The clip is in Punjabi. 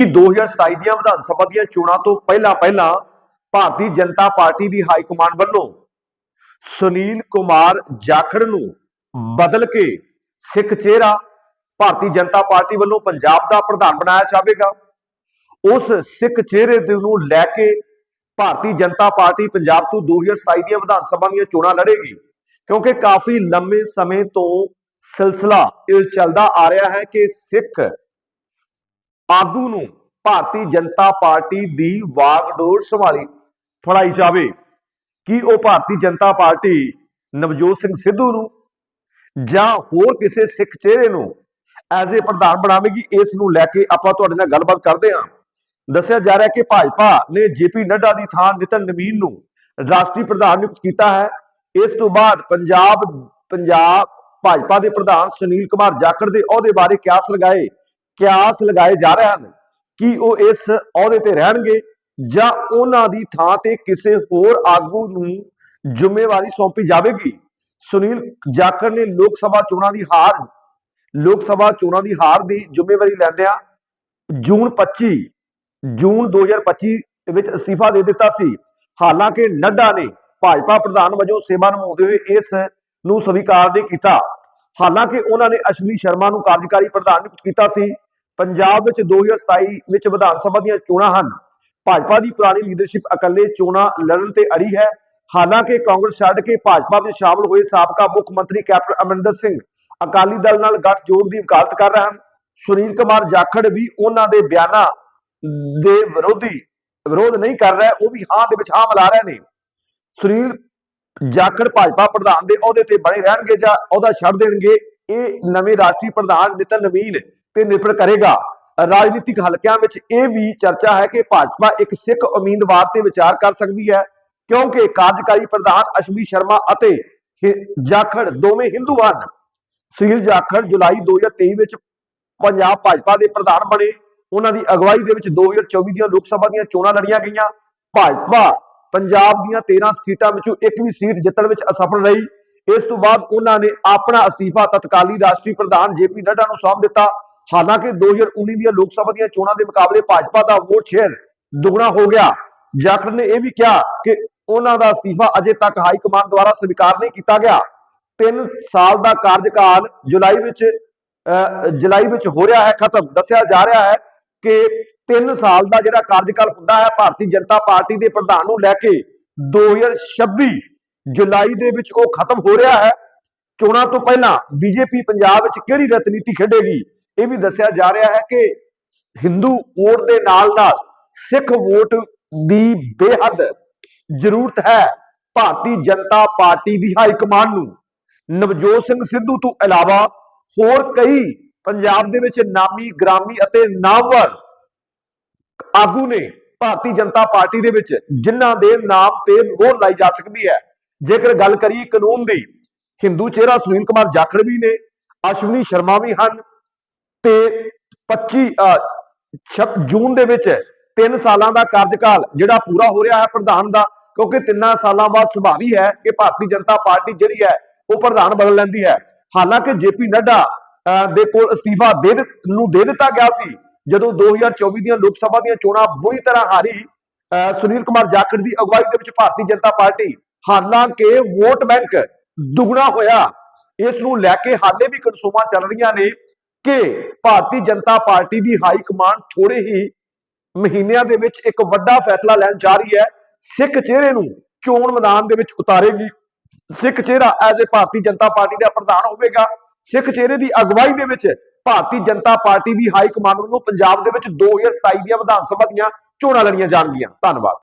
ਕਿ 2027 ਦੀਆਂ ਵਿਧਾਨ ਸਭਾ ਦੀਆਂ ਚੋਣਾਂ ਤੋਂ ਪਹਿਲਾਂ ਪਹਿਲਾਂ ਭਾਰਤੀ ਜਨਤਾ ਪਾਰਟੀ ਦੀ ਹਾਈ ਕਮਾਂਡ ਵੱਲੋਂ ਸੁਨੀਲ ਕੁਮਾਰ ਜਾਖੜ ਨੂੰ ਬਦਲ ਕੇ ਸਿੱਖ ਚਿਹਰਾ ਭਾਰਤੀ ਜਨਤਾ ਪਾਰਟੀ ਵੱਲੋਂ ਪੰਜਾਬ ਦਾ ਪ੍ਰਧਾਨ ਬਣਾਇਆ ਜਾਵੇਗਾ। ਉਸ ਸਿੱਖ ਚਿਹਰੇ ਦੇ ਨੂੰ ਲੈ ਕੇ ਭਾਰਤੀ ਜਨਤਾ ਪਾਰਟੀ ਪੰਜਾਬ ਤੋਂ 2027 ਦੀਆਂ ਵਿਧਾਨ ਸਭਾ ਦੀਆਂ ਚੋਣਾਂ ਲੜੇਗੀ, ਕਿਉਂਕਿ ਕਾਫੀ ਲੰਮੇ ਸਮੇਂ ਤੋਂ ਸਿਲਸਿਲਾ, ਇਹ ਚੱਲਦਾ ਆ ਰਿਹਾ ਹੈ ਕਿ ਸਿੱਖ ਆਗੂ ਨੂੰ ਭਾਰਤੀ ਜਨਤਾ ਪਾਰਟੀ ਦੀ ਵਾਗਡੋਰ ਸੰਭਾਲੀ, ਫੜਾਈ ਜਾਵੇ। ਕਿ ਉਹ ਭਾਰਤੀ ਜਨਤਾ ਪਾਰਟੀ ਨਵਜੋਤ ਸਿੰਘ ਸਿੱਧੂ ਨੂੰ ਜਾਂ ਹੋਰ ਕਿਸੇ ਸਿੱਖ ਚਿਹਰੇ ਨੂੰ ਐਜ਼ ਏ ਪ੍ਰਧਾਨ ਬਣਾਵੇਗੀ? ਇਸ ਨੂੰ ਲੈ ਕੇ ਆਪਾਂ ਤੁਹਾਡੇ ਨਾਲ ਗੱਲਬਾਤ ਕਰਦੇ ਹਾਂ। ਦੱਸਿਆ ਜਾ ਰਿਹਾ ਕਿ ਭਾਜਪਾ ਨੇ ਜੇਪੀ ਨੱਡਾ ਦੀ ਥਾਂ ਨਿਤਨ ਨਵੀਨ ਨੂੰ ਰਾਸ਼ਟਰੀ ਪ੍ਰਧਾਨ ਨਿਯੁਕਤ ਕੀਤਾ ਹੈ। ਇਸ ਤੋਂ ਬਾਅਦ ਪੰਜਾਬ ਪੰਜਾਬ ਭਾਜਪਾ ਦੇ ਪ੍ਰਧਾਨ ਸੁਨੀਲ ਕੁਮਾਰ ਜਾਖੜ ਦੇ ਅਹੁਦੇ ਬਾਰੇ ਕਿਆਸ ਲਗਾਏ। ਕਿਆਸ ਲਗਾਏ ਜਾ ਰਹੇ ਹਨ? ਕਿ ਉਹ ਇਸ ਅਹੁਦੇ ਤੇ ਰਹਿਣਗੇ ਜਾਂ ਉਹਨਾਂ ਦੀ ਥਾਂ ਤੇ ਕਿਸੇ ਹੋਰ ਆਗੂ ਨੂੰ ਜ਼ਿੰਮੇਵਾਰੀ ਸੌਂਪੀ ਜਾਵੇਗੀ? ਸੁਨੀਲ ਜਾਖੜ ਨੇ ਲੋਕ ਸਭਾ ਚੋਣਾਂ ਦੀ ਹਾਰ, ਲੋਕ ਸਭਾ ਚੋਣਾਂ ਦੀ ਹਾਰ ਦੀ ਜ਼ਿੰਮੇਵਾਰੀ ਲੈਂਦਿਆਂ ਜੂਨ 25 ਜੂਨ 2025 ਵਿੱਚ ਅਸਤੀਫਾ ਦੇ ਦਿੱਤਾ ਸੀ। ਹਾਲਾਂਕਿ ਨੱਡਾ ਨੇ ਭਾਜਪਾ ਪ੍ਰਧਾਨ ਵਜੋਂ ਸੇਵਾ ਨਿਭਾਉਂਦੇ ਹੋਏ ਇਸ ਨੂੰ ਸਵੀਕਾਰ ਨਹੀਂ ਕੀਤਾ। ਹਾਲਾਂਕਿ ਉਹਨਾਂ ਨੇ ਅਸ਼ਵਨੀ ਸ਼ਰਮਾ ਨੂੰ ਕਾਰਜਕਾਰੀ ਪ੍ਰਧਾਨ ਨਿਯੁਕਤ ਕੀਤਾ ਸੀ। ਪੰਜਾਬ ਵਿੱਚ 2027 ਵਿੱਚ ਵਿਧਾਨ ਸਭਾ ਦੀਆਂ ਚੋਣਾਂ ਹਨ। ਭਾਜਪਾ ਦੀ ਪੁਰਾਣੀ ਲੀਡਰਸ਼ਿਪ ਇਕੱਲੇ ਚੋਣਾਂ ਲੜਨ ਤੇ ਅੜੀ ਹੈ। ਹਾਲਾਂਕਿ ਕਾਂਗਰਸ ਛੱਡ ਕੇ ਭਾਜਪਾ ਵਿੱਚ ਸ਼ਾਮਲ ਹੋਏ ਸਾਬਕਾ ਮੁੱਖ ਮੰਤਰੀ ਕੈਪਟਨ ਅਮਰਿੰਦਰ ਸਿੰਘ ਅਕਾਲੀ ਦਲ ਨਾਲ ਗੱਠਜੋੜ ਦੀ ਵਕਾਲਤ ਕਰ ਰਹੇ ਹਨ। ਸੁਨੀਲ ਕੁਮਾਰ ਜਾਖੜ ਵੀ ਉਹਨਾਂ ਦੇ ਬਿਆਨਾਂ ਦੇ ਵਿਰੋਧੀ ਵਿਰੋਧ ਨਹੀਂ ਕਰ ਰਿਹਾ, ਉਹ ਵੀ ਹਾਂ ਦੇ ਵਿੱਚ ਹਾਂ ਮਿਲਾ ਰਹੇ ਨੇ। ਸੁਨੀਲ ਜਾਖੜ ਭਾਜਪਾ ਪ੍ਰਧਾਨ ਦੇ ਅਹੁਦੇ ਤੇ ਬਣੇ ਰਹਿਣਗੇ ਜਾਂ ਅਹੁਦਾ ਛੱਡ ਦੇਣਗੇ ਇਹ ਨਵੇਂ ਰਾਸ਼ਟਰੀ ਪ੍ਰਧਾਨ ਨਿਤਨ ਨਵੀਨ ਤੇ ਨਿਰਭਰ ਕਰੇਗਾ। ਰਾਜਨੀਤਿਕ ਹਲਕਿਆਂ ਵਿੱਚ ਇਹ ਵੀ ਚਰਚਾ ਹੈ ਕਿ ਭਾਜਪਾ ਇੱਕ ਸਿੱਖ ਉਮੀਦਵਾਰ ਤੇ ਵਿਚਾਰ ਕਰ ਸਕਦੀ ਹੈ, ਕਿਉਂਕਿ ਕਾਰਜਕਾਰੀ ਪ੍ਰਧਾਨ ਅਸ਼ਵਨੀ ਸ਼ਰਮਾ ਅਤੇ ਜਾਖੜ ਦੋਵੇਂ ਹਿੰਦੂ ਹਨ। ਸੁਨੀਲ ਜਾਖੜ ਜੁਲਾਈ 2023 ਵਿੱਚ ਪੰਜਾਬ ਭਾਜਪਾ ਦੇ ਪ੍ਰਧਾਨ ਬਣੇ। ਉਹਨਾਂ ਦੀ ਅਗਵਾਈ ਦੇ ਵਿੱਚ 2024 ਦੀਆਂ ਲੋਕ ਸਭਾ ਦੀਆਂ ਚੋਣਾਂ ਲੜੀਆਂ ਗਈਆਂ। ਭਾਜਪਾ ਪੰਜਾਬ ਦੀਆਂ 13 ਸੀਟਾਂ ਵਿੱਚੋਂ ਇੱਕ ਵੀ ਸੀਟ ਜਿੱਤਣ ਵਿੱਚ ਅਸਫਲ ਰਹੀ। ਇਸ ਤੋਂ ਬਾਅਦ ਉਹਨਾਂ ਨੇ ਆਪਣਾ ਅਸਤੀਫਾ ਤਤਕਾਲੀ ਰਾਸ਼ਟਰੀ ਪ੍ਰਧਾਨ ਜੇਪੀ ਨੱਡਾ ਨੂੰ ਸੌਂਪ ਦਿੱਤਾ। ਹਾਲਾਂਕਿ 2019 ਦੀਆਂ ਲੋਕ ਸਭਾ ਦੀਆਂ ਚੋਣਾਂ ਦੇ ਮੁਕਾਬਲੇ ਭਾਜਪਾ ਦਾ ਵੋਟ ਸ਼ੇਅਰ ਦੁੱਗਣਾ ਹੋ ਗਿਆ। ਜਾਖੜ ਨੇ ਇਹ ਵੀ ਕਿਹਾ ਕਿ ਉਹਨਾਂ ਦਾ ਅਸਤੀਫਾ ਅਜੇ ਤੱਕ ਹਾਈ ਕਮਾਂਡ ਦੁਆਰਾ ਸਵੀਕਾਰ ਨਹੀਂ ਕੀਤਾ ਗਿਆ। 3 ਸਾਲ ਦਾ ਕਾਰਜਕਾਲ ਜੁਲਾਈ ਵਿੱਚ ਅਹ, ਜੁਲਾਈ ਵਿੱਚ ਹੋ ਰਿਹਾ ਹੈ ਖਤਮ। ਦੱਸਿਆ ਜਾ ਰਿਹਾ ਹੈ ਕਿ 3 ਸਾਲ ਦਾ ਜਿਹੜਾ ਕਾਰਜਕਾਲ ਹੁੰਦਾ ਹੈ ਭਾਰਤੀ ਜਨਤਾ ਪਾਰਟੀ ਦੇ ਪ੍ਰਧਾਨ ਨੂੰ ਲੈ ਕੇ 2026 ਜੁਲਾਈ ਦੇ ਵਿੱਚ ਉਹ ਖਤਮ ਹੋ ਰਿਹਾ ਹੈ। ਚੋਣਾਂ ਤੋਂ ਪਹਿਲਾਂ ਬੀਜੇਪੀ ਪੰਜਾਬ ਵਿੱਚ ਕਿਹੜੀ ਰਤਨੀਤੀ ਖੇਡੇਗੀ? ਇਹ ਵੀ ਦੱਸਿਆ ਜਾ ਰਿਹਾ ਹੈ ਕਿ ਹਿੰਦੂ ਵੋਟ ਦੇ ਨਾਲ ਨਾਲ ਸਿੱਖ ਵੋਟ ਦੀ ਬੇਹੱਦ ਜ਼ਰੂਰਤ ਹੈ ਭਾਰਤੀ ਜਨਤਾ ਪਾਰਟੀ ਦੀ ਹਾਈ ਕਮਾਂਡ ਨੂੰ। ਨਵਜੋਤ ਸਿੰਘ ਸਿੱਧੂ ਤੋਂ ਇਲਾਵਾ ਹੋਰ ਕਈ ਪੰਜਾਬ ਦੇ ਵਿੱਚ ਨਾਮੀ, ਗ੍ਰਾਮੀ ਅਤੇ ਨਾਮਵਰ ਆਗੂ ਨੇ ਭਾਰਤੀ ਜਨਤਾ ਪਾਰਟੀ ਦੇ ਵਿੱਚ ਜਿਨ੍ਹਾਂ ਦੇ ਨਾਮ ਤੇ ਮੋਹਰ ਲਾਈ ਜਾ ਸਕਦੀ ਹੈ। ਜੇਕਰ ਗੱਲ ਕਰੀਏ ਕਾਨੂੰਨ ਦੀ ਹਿੰਦੂ ਚਿਹਰਾ ਸੁਨੀਲ ਕੁਮਾਰ ਜਾਖੜ ਵੀ ਨੇ ਅਸ਼ਵਨੀ ਸ਼ਰਮਾ ਵੀ ਹਨ ਤੇ 25 ਜੂਨ ਦੇ ਵਿੱਚ 3 ਸਾਲਾਂ ਦਾ ਕਾਰਜਕਾਲ ਜਿਹੜਾ ਪੂਰਾ ਹੋ ਰਿਹਾ ਹੈ ਪ੍ਰਧਾਨ ਦਾ ਕਿਉਂਕਿ ਤਿੰਨਾਂ ਸਾਲਾਂ ਬਾਅਦ ਸੁਭਾਵੀ ਹੈ ਕਿ ਭਾਰਤੀ ਜਨਤਾ ਪਾਰਟੀ ਜਿਹੜੀ ਹੈ ਉਹ ਪ੍ਰਧਾਨ ਬਦਲ ਲੈਂਦੀ ਹੈ। ਹਾਲਾਂਕਿ ਜੇਪੀ ਨੱਡਾ ਅਹ, ਦੇ ਕੋਲ ਅਸਤੀਫਾ ਦੇ ਨੂੰ ਦੇ ਦਿੱਤਾ ਗਿਆ ਸੀ ਜਦੋਂ 2024 ਦੀਆਂ ਲੋਕ ਸਭਾ ਦੀਆਂ ਚੋਣਾਂ ਬੁਰੀ ਤਰ੍ਹਾਂ ਹਾਰੀ ਅਹ, ਸੁਨੀਲ ਕੁਮਾਰ ਜਾਖੜ ਦੀ ਅਗਵਾਈ ਦੇ ਵਿੱਚ ਭਾਰਤੀ ਜਨਤਾ ਪਾਰਟੀ ਹਾਲਾਂਕਿ ਵੋਟ ਬੈਂਕ ਦੁੱਗਣਾ ਹੋਇਆ। ਇਸ ਨੂੰ ਲੈ ਕੇ ਹਾਲੇ ਵੀ ਕਨਸੂਮਾਂ ਚੱਲ ਰਹੀਆਂ ਨੇ ਕਿ ਭਾਰਤੀ ਜਨਤਾ ਪਾਰਟੀ ਦੀ ਹਾਈ ਕਮਾਂਡ ਥੋੜੇ ਹੀ ਮਹੀਨਿਆਂ ਦੇ ਵਿੱਚ ਇੱਕ ਵੱਡਾ ਫੈਸਲਾ ਲੈਣ ਜਾ ਰਹੀ ਹੈ। ਸਿੱਖ ਚਿਹਰੇ ਨੂੰ ਚੋਣ ਮੈਦਾਨ ਦੇ ਵਿੱਚ ਉਤਾਰੇਗੀ। ਸਿੱਖ ਚਿਹਰਾ as a Bharatiya Janata party ਦਾ ਪ੍ਰਧਾਨ ਹੋਵੇਗਾ। ਸਿੱਖ ਚਿਹਰੇ ਦੀ ਅਗਵਾਈ ਦੇ ਵਿੱਚ ਭਾਰਤੀ ਜਨਤਾ ਪਾਰਟੀ ਦੀ ਹਾਈ ਕਮਾਂਡ ਵੱਲੋਂ ਪੰਜਾਬ ਦੇ ਵਿੱਚ 2027 ਦੀਆਂ ਵਿਧਾਨ ਸਭਾ ਦੀਆਂ ਚੋਣਾਂ ਲੜੀਆਂ ਜਾਣਗੀਆਂ। ਧੰਨਵਾਦ।